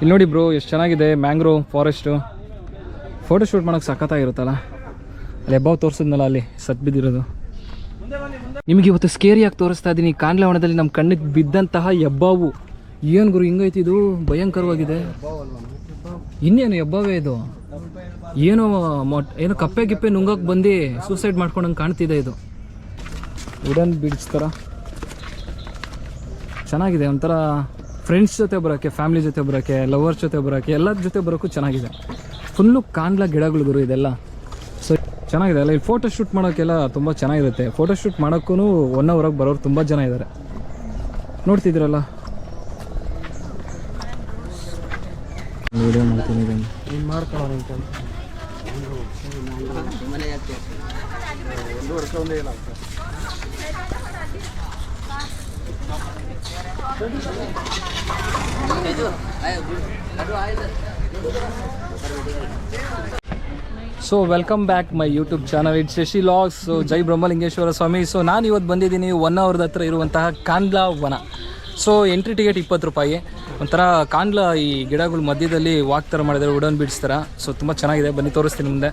ಇಲ್ಲಿ ನೋಡಿ ಬ್ರೋ, ಎಷ್ಟು ಚೆನ್ನಾಗಿದೆ. ಮ್ಯಾಂಗ್ರೋವ್ ಫಾರೆಸ್ಟು ಫೋಟೋ ಶೂಟ್ ಮಾಡೋಕೆ ಸಖತ್ತಾಗಿರುತ್ತಲ್ಲ? ಅಲ್ಲಿ ಎಬ್ಬಾವ್ ತೋರಿಸಿದ್ನಲ್ಲ ಅಲ್ಲಿ, ಸತ್ ಬಿದ್ದಿರೋದು. ನಿಮಗೆ ಇವತ್ತು ಸ್ಕೇರಿಯಾಗಿ ತೋರಿಸ್ತಾ ಇದ್ದೀನಿ ಕಾಂಡ್ಲವನದಲ್ಲಿ ನಮ್ಮ ಕಣ್ಣಿಗೆ ಬಿದ್ದಂತಹ ಹೆಬ್ಬಾವು ಏನು ಗುರು, ಹಿಂಗೈತಿ ಇದು? ಭಯಂಕರವಾಗಿದೆ. ಇನ್ನೇನು ಹೆಬ್ಬಾವೇ ಇದು? ಏನೋ ಮೊಟ್, ಏನೋ ಕಪ್ಪೆ ಗಿಪ್ಪೆ ನುಂಗಕ್ಕೆ ಬಂದು ಸೂಸೈಡ್ ಮಾಡ್ಕೊಂಡಂಗೆ ಕಾಣ್ತಿದೆ ಇದು. ವುಡನ್ ಬಿಡ್ಸ್ ಚೆನ್ನಾಗಿದೆ, ಒಂಥರ ಫ್ರೆಂಡ್ಸ್ ಜೊತೆ ಬರೋಕ್ಕೆ ಫ್ಯಾಮಿಲಿ ಜೊತೆ ಬರೋಕ್ಕೆ ಲವರ್ಸ್ ಜೊತೆ ಬರೋಕ್ಕೆ ಎಲ್ಲರ ಜೊತೆ ಬರೋಕ್ಕೂ ಚೆನ್ನಾಗಿದೆ. ಫುಲ್ಲು ಕಾಣ್ಲ ಗಿಡಗಳು ಗುರು ಇದೆಲ್ಲ. ಸೊ ಚೆನ್ನಾಗಿದೆ. ಅಲ್ಲ ಇಲ್ಲಿ ಫೋಟೋ ಶೂಟ್ ಮಾಡೋಕ್ಕೆಲ್ಲ ತುಂಬ ಚೆನ್ನಾಗಿರುತ್ತೆ. ಫೋಟೋ ಶೂಟ್ ಮಾಡೋಕ್ಕೂ ಒನ್ ಅವರಾಗಿ ಬರೋರು ತುಂಬ ಜನ ಇದ್ದಾರೆ ನೋಡ್ತಿದ್ದೀರಲ್ಲ? ವಿಡಿಯೋ ಮಾಡ್ತೀನಿ ಒಂದು ವರ್ಷ ಒಂದೇ ಇಲ್ಲ so welcome back my YouTube channel it Shashi logs so Jai Brahmalingeshwara Swami so ನಾನು ಇವತ್ತು ಬಂದಿದ್ದೀನಿ ಒನ್ ಅವರ್ದ ಹತ್ರ ಇರುವಂತಹ ಕಾಂಡ್ಲಾ ವನ. ಸೊ ಎಂಟ್ರಿ ಟಿಕೆಟ್ ಇಪ್ಪತ್ತು ರೂಪಾಯಿ. ಒಂಥರ ಕಾಂಡ್ಲಾ ಈ ಗಿಡಗಳ ಮಧ್ಯದಲ್ಲಿ ವಾಕ್ ಥರ ಮಾಡಿದ್ದಾರೆ ಉಡನ್ ಬಿಡ್ಸ್ ಥರ. ಸೊ ತುಂಬ ಚೆನ್ನಾಗಿದೆ. ಬನ್ನಿ, ತೋರಿಸ್ತೀನಿ ಮುಂದೆ.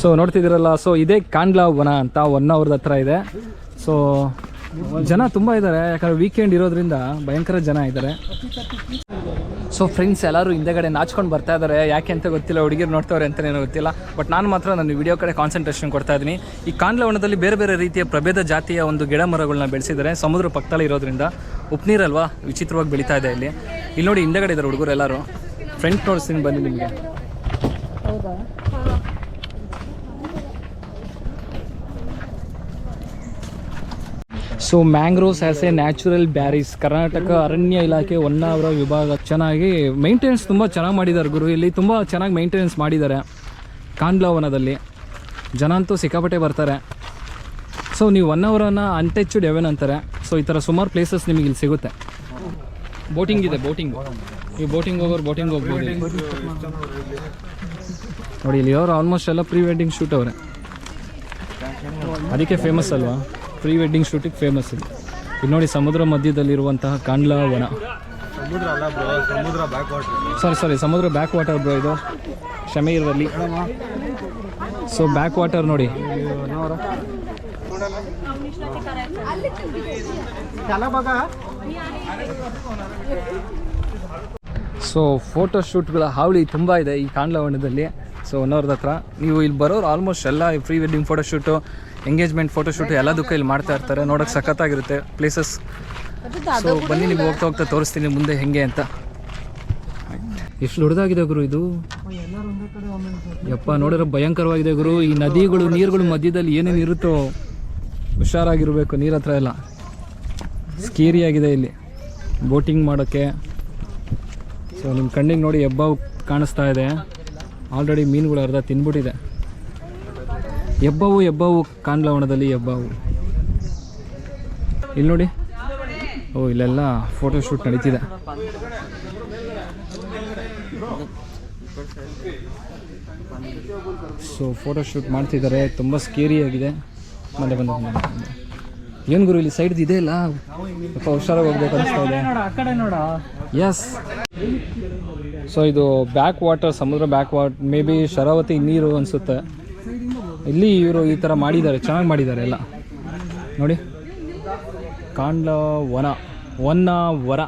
ಸೊ ನೋಡ್ತಿದ್ದೀರಲ್ಲ ಸೊ ಇದೇ ಕಾಂಡ್ಲಾ ವನ ಅಂತ ಒನ್ ಅವರ್ದ ಹತ್ರ ಇದೆ. ಸೊ ಜನ ತುಂಬ ಇದ್ದಾರೆ, ಯಾಕಂದ್ರೆ ವೀಕೆಂಡ್ ಇರೋದ್ರಿಂದ ಭಯಂಕರ ಜನ ಇದ್ದಾರೆ. ಸೊ ಫ್ರೆಂಡ್ಸ್ ಎಲ್ಲರೂ ಹಿಂದೆಗಡೆ ನಾಚ್ಕೊಂಡು ಬರ್ತಾ ಇದ್ದಾರೆ. ಯಾಕೆ ಅಂತ ಗೊತ್ತಿಲ್ಲ, ಹುಡುಗಿರು ನೋಡ್ತಾವ್ರೆ ಅಂತಲೇ ಗೊತ್ತಿಲ್ಲ. ಬಟ್ ನಾನು ಮಾತ್ರ ನಾನು ವಿಡಿಯೋ ಕಡೆ ಕಾನ್ಸಂಟ್ರೇಷನ್ ಕೊಡ್ತಾ ಇದ್ದೀನಿ. ಈ ಕಾಂಡ್ಲವನದಲ್ಲಿ ಬೇರೆ ಬೇರೆ ರೀತಿಯ ಪ್ರಭೇದ ಜಾತಿಯ ಒಂದು ಗಿಡ ಮರಗಳನ್ನ ಬೆಳೆಸಿದ್ದಾರೆ. ಸಮುದ್ರ ಪಕ್ಕದಲ್ಲಿ ಇರೋದ್ರಿಂದ ಉಪ್ನೀರಲ್ವಾ ವಿಚಿತ್ರವಾಗಿ ಬೆಳೀತಾ ಇದೆ ಇಲ್ಲಿ. ಇಲ್ಲಿ ನೋಡಿ ಹಿಂದೆಗಡೆ ಇದ್ದಾರೆ ಹುಡುಗರು ಎಲ್ಲರೂ. ಫ್ರೆಂಡ್ ನೋಡಿಸ್ತೀನಿ ಬನ್ನಿ ನಿಮಗೆ. So mangroves as a natural barriers Karnataka ಅರಣ್ಯ ಇಲಾಖೆ ಹೊನ್ನಾವರ ವಿಭಾಗ ಚೆನ್ನಾಗಿ ಮೈಂಟೆನೆನ್ಸ್ ತುಂಬ ಚೆನ್ನಾಗಿ ಮಾಡಿದ್ದಾರೆ ಗುರು. ಇಲ್ಲಿ ತುಂಬ ಚೆನ್ನಾಗಿ ಮೈಂಟೆನೆನ್ಸ್ ಮಾಡಿದ್ದಾರೆ ಕಾಂಡ್ಲವನದಲ್ಲಿ. ಜನ ಅಂತೂ ಸಿಕ್ಕಾಪಟ್ಟೆ ಬರ್ತಾರೆ. ಸೊ ನೀವು ಒನ್ ಅವರನ್ನು ಅನ್ಟಚ್ಡ್ ಎವೆನ್ ಅಂತಾರೆ. ಸೊ ಈ ಥರ ಸುಮಾರು ಪ್ಲೇಸಸ್ ನಿಮಗೆ ಇಲ್ಲಿ ಸಿಗುತ್ತೆ. ಬೋಟಿಂಗ್ ಇದೆ ಬೋಟಿಂಗ್ ಈ ಬೋಟಿಂಗ್ ಹೋಗೋರು ಬೋಟಿಂಗ್ ಹೋಗ್ಬೋದು ನೋಡಿ ಇಲ್ಲಿ ಅವರು ಆಲ್ಮೋಸ್ಟ್ ಎಲ್ಲ ಪ್ರೀ ವೆಡ್ಡಿಂಗ್ ಶೂಟ್ ಅವರೇ. ಅದಕ್ಕೆ ಫೇಮಸ್ ಅಲ್ವಾ? ಪ್ರೀ ವೆಡ್ಡಿಂಗ್ ಶೂಟಿಗೆ ಫೇಮಸ್ ಇದೆ ಇಲ್ಲಿ ನೋಡಿ ಸಮುದ್ರ ಮಧ್ಯದಲ್ಲಿರುವಂತಹ ಕಾಂಡ್ಲಾ ವನ. ಸಮುದ್ರ ಅಲ್ಲ ಬ್ರೋ ಸಮುದ್ರ ಬ್ಯಾಕ್ ವಾಟರ್ ಸಾರಿ ಸಾರಿ ಸಮುದ್ರ ಬ್ಯಾಕ್ ವಾಟರ್ ಬ್ರೋ ಇದು. ಕ್ಷಮೆ ಇರುವಲ್ಲಿ. ಸೊ ಬ್ಯಾಕ್ ವಾಟರ್ ನೋಡಿ. ಸೊ ಫೋಟೋ ಶೂಟ್ಗಳ ಹಾವಳಿ ತುಂಬ ಇದೆ ಈ ಕಾಂಡ್ಲವಣದಲ್ಲಿ ಸೊ ಒನ್ನವ್ರದ ಹತ್ರ, ನೀವು ಇಲ್ಲಿ ಬರೋರು ಆಲ್ಮೋಸ್ಟ್ ಎಲ್ಲ pre wedding photo shoot engagement photo shoot ಎಲ್ಲದಕ್ಕೂ ಇಲ್ಲಿ ಮಾಡ್ತಾ ಇರ್ತಾರೆ. ನೋಡೋಕೆ ಸಖತ್ತಾಗಿರುತ್ತೆ ಪ್ಲೇಸಸ್ ಸೊ ಬನ್ನಿ, ನಿಮ್ಗೆ ಹೋಗ್ತಾ ಹೋಗ್ತಾ ತೋರಿಸ್ತೀನಿ ಮುಂದೆ ಹೆಂಗೆ ಅಂತ. ಎಷ್ಟು ದೊಡ್ಡದಾಗಿದೆ ಗುರು ಇದು? ಯಪ್ಪ, ನೋಡಿದ್ರೆ ಭಯಂಕರವಾಗಿದೆ ಗುರು. ಈ ನದಿಗಳು, ನೀರುಗಳು ಮಧ್ಯದಲ್ಲಿ ಏನೇನು ಇರುತ್ತೋ, ಹುಷಾರಾಗಿರಬೇಕು ನೀರ ಹತ್ರ ಎಲ್ಲ. ಸ್ಕೇರಿ ಆಗಿದೆ ಇಲ್ಲಿ. ಬೋಟಿಂಗ್ ಮಾಡೋಕ್ಕೆ. ಸೊ ನಿಮ್ಮ ಕಣ್ಣಿಗೆ ನೋಡಿ ಹೆಬ್ಬಾವು ಕಾಣಿಸ್ತಾ ಇದೆ. ಆಲ್ರೆಡಿ ಮೀನುಗಳು ಅರ್ಧ ತಿನ್ಬಿಟ್ಟಿದೆ. ಹೆಬ್ಬಾವು ಹೆಬ್ಬಾವು ಕಾಣ್ಲವಣದಲ್ಲಿ ಹೆಬ್ಬಾವು ಇಲ್ಲಿ ನೋಡಿ. ಓ, ಇಲ್ಲೆಲ್ಲ ಫೋಟೋ ಶೂಟ್ ನಡೀತಿದೆ. ಸೊ ಫೋಟೋ ಶೂಟ್ ಮಾಡ್ತಿದ್ದಾರೆ. ತುಂಬ ಸ್ಕೇರಿ ಆಗಿದೆ. ಬಂದ, ಬಂದೆ ಬಂದೆ ಬಂದೆ. ಏನ್ ಗುರು ಇಲ್ಲಿ ಸೈಡ್ ಇದೆ ಇಲ್ಲ ಹುಷಾರಾಗಿ ಹೋಗ್ಬೇಕು ಅನಿಸ್ತಾ ಇದೆ. ಕಡೆ ಎಸ್ ಸೊ ಇದು ಬ್ಯಾಕ್ ವಾಟರ್ ಸಮುದ್ರ back water maybe Sharavathi ನೀರು ಅನಿಸುತ್ತೆ. ಇಲ್ಲಿ ಇವರು ಈ ಥರ ಮಾಡಿದ್ದಾರೆ ಚೆನ್ನಾಗಿ ಮಾಡಿದ್ದಾರೆ ಎಲ್ಲ. ನೋಡಿ. ಕಾಂಡ್ಲ ವನ ವನ ವರ.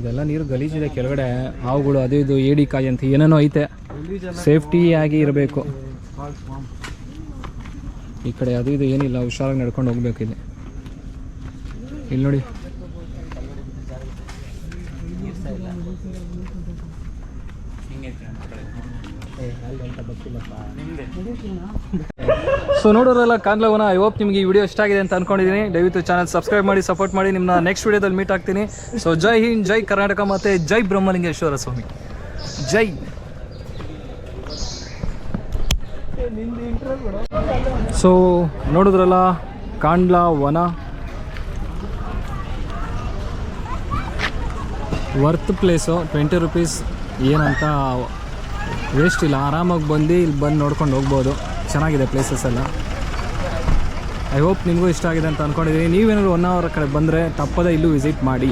ಇದೆಲ್ಲ ನೀರು ಗಲೀಜಿದೆ ಕೆಳಗಡೆ. ಹಾವುಗಳು ಅದು ಇದು ಏಡಿಕಾಯಿ ಅಂತ ಏನೇನೋ ಐತೆ. ಸೇಫ್ಟಿಯಾಗಿ ಇರಬೇಕು. ಈ ಕಡೆ ಅದು ಇದು ಏನಿಲ್ಲ, ಹುಷಾರಾಗಿ ನಡ್ಕೊಂಡು ಹೋಗ್ಬೇಕು ಇಲ್ಲಿ ಇಲ್ಲಿ ನೋಡಿ. ಸೊ ನೋಡೋರೆಲ್ಲ ಕಾಂಗ್ಲವನ ಐ ಹೋಪ್ ನಿಮಗೆ ಈ ವಿಡಿಯೋ ಇಷ್ಟ ಆಗಿದೆ ಅಂತ ಅನ್ಕೊಂಡಿದ್ದೀನಿ ದಯವಿಟ್ಟು ಚಾನಲ್ ಸಬ್ಸ್ಕ್ರೈಬ್ ಮಾಡಿ ಸಪೋರ್ಟ್ ಮಾಡಿ ನಿಮ್ಮನ್ನ ನೆಕ್ಸ್ಟ್ ವಿಡಿಯೋದಲ್ಲಿ ಮೀಟ್ ಆಗ್ತೀನಿ. ಸೊ ಜೈ ಹಿಂದ್, ಜೈ ಕರ್ನಾಟಕ, ಮತ್ತೆ ಜೈ ಬ್ರಹ್ಮಲಿಂಗೇಶ್ವರ ಸ್ವಾಮಿ. ಜೈ. ಸೊ ನೋಡಿದ್ರಲ್ಲ, Kandla Vana. Worth place twenty rupees ಏನಂತ ವೇಸ್ಟ್ ಇಲ್ಲ. ಆರಾಮಾಗಿ ಬಂದು ಇಲ್ಲಿ ಬಂದು ನೋಡ್ಕೊಂಡು ಹೋಗ್ಬೋದು. ಚೆನ್ನಾಗಿದೆ ಪ್ಲೇಸಸ್ ಎಲ್ಲ. ಐ ಹೋಪ್ ನಿಮಗೂ ಇಷ್ಟ ಆಗಿದೆ ಅಂತ ಅಂದ್ಕೊಂಡಿದ್ದೀನಿ ನೀವೇನಾದ್ರು ಒನ್ ಅವರ್ ಕಡೆ ಬಂದರೆ ತಪ್ಪದೇ ಇಲ್ಲೂ ವಿಸಿಟ್ ಮಾಡಿ.